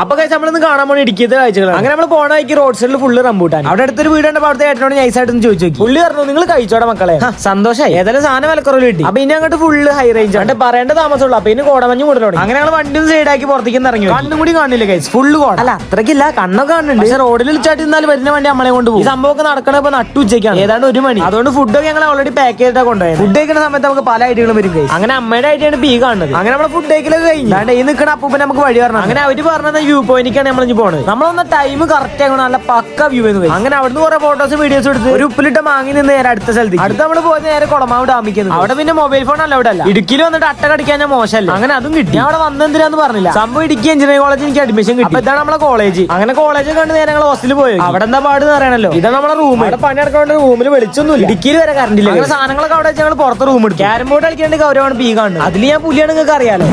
അപ്പൊ കഴിച്ച് നമ്മളൊന്ന് കാണാൻ പോണി ഇടുക്കിയത്തെ കാഴ്ചകളാണ്. അങ്ങനെ നമ്മൾ പോണ വഴിക്ക് റോഡ് സൈഡിൽ ഫുള്ള് റംബൂട്ടാൻ അവിടെ അടുത്തൊരു വീടുണ്ട് അവിടുത്തെ ഏട്ടനോട് നൈസായിട്ട് ഒന്ന് ചോദിച്ചു പുള്ളി പറഞ്ഞു നിങ്ങൾ കഴിച്ചോടെ മക്കളെ? സന്തോഷമായി ഏതായാലും സാധനം വിലക്കുറവ് കിട്ടി. അപ്പൊ ഇനി അങ്ങോട്ട് ഫുള്ള് ഹൈ റേഞ്ച് ആണ്. പറയേണ്ട താമസമുള്ളൂ. അപ്പൊ ഇനി കോടമഞ്ഞ് കൂടുതലോടെ അങ്ങനെ ഞങ്ങൾ വണ്ടി ഒന്ന് സൈഡാക്കി പുറത്തേക്ക് ഇറങ്ങി കണ്ണും കൂടി കാണില്ല കൈസ് ഫുള്ള് കോട. അല്ല അത്രക്കില്ല കണ്ണൊക്കെ കാണുന്നുണ്ട്. പക്ഷെ റോഡിൽ വിളിച്ചാട്ട് നിന്നാൽ വരുന്ന വണ്ടി നമ്മളെ കൊണ്ട് പോകും. സംഭവമൊക്കെ നടക്കണ ഇപ്പൊ നട്ടു ഉച്ചയ്ക്കാണ്. ഏതാണ്ട് ഒരു മണി. അതുകൊണ്ട് ഫുഡൊക്കെ ഞങ്ങൾ ഓൾറെഡി പാക്ക് ചെയ്തിട്ടാണ് കൊണ്ടുപോയത്. ഫുഡ് കഴിക്കുന്ന സമയത്ത് നമുക്ക് പല ഐഡിയകളും വരും. അങ്ങനെ അമ്മയുടെ ഐഡിയാണ് ബി കാണുന്നത്. അങ്ങനെ നമ്മളെ ഫുഡ് കഴിക്കലൊക്കെ കഴിഞ്ഞു. ഈ നിൽക്കണ അപ്പൂപ്പൻ നമുക്ക് വഴി പറഞ്ഞു അങ്ങനെ അവർ പറഞ്ഞത് വ്യൂ പോയിന്റിലേക്കാണ് നമ്മൾ ഇനി പോണത്. നമ്മളൊന്ന് ടൈം കറക്റ്റ് ആകണം നല്ല പക്ക വ്യൂ എന്ന് വരും അങ്ങനെ അവിടുന്ന് കുറെ ഫോട്ടോസ് വീഡിയോസ് എടുത്ത് ഒരു ഉപ്പിലിട്ട് മാങ്ങി നിന്ന് നേരെ അടുത്ത സ്ഥലത്ത് അടുത്ത് നമ്മൾ പോയത് നേരെ കുളമാവ് ഡാമിക്കുന്നത് അവിടെ പിന്നെ മൊബൈൽ ഫോൺ അല്ല അവിടെ അല്ല. ഇടുക്കിയിൽ വന്നിട്ട് അട്ട കടിക്കാൻ ഞാൻ മോശമല്ല? അങ്ങനെ അതും കിട്ടി. ഞാൻ അവിടെ വന്നെന്തിനാന്ന് പറഞ്ഞില്ല. സംഭവം ഇടുക്കി എഞ്ചിനീയറിംഗ് കോളേജിൽ എനിക്ക് അഡ്മിഷൻ കിട്ടി. ഇതാണ് നമ്മളെ കോളേജ് അങ്ങനെ കോളേജ് കണ്ട് നേരെ ഞങ്ങൾ ഹോസ്റ്റലിൽ പോയി. അവിടെ എന്താ പാട് എന്ന് അറിയണല്ലോ? ഇതാ നമ്മളെ റൂം അവിടെ പണി നടക്കേണ്ട റൂമിൽ വെളിച്ചൊന്നുമില്ല. ഇടുക്കിയിൽ വരെ കറണ്ടില്ല സാധനങ്ങളൊക്കെ അവിടെ വെച്ച് ഞങ്ങൾ പുറത്ത് റൂം എടുക്കും ക്യാരം ബോർഡ് കളിക്കേണ്ട ഗൗരവമാണ് പീ കാണുന്നത്. അതിൽ ഞാൻ പുലിയാണ് നിങ്ങൾക്ക് അറിയാലോ.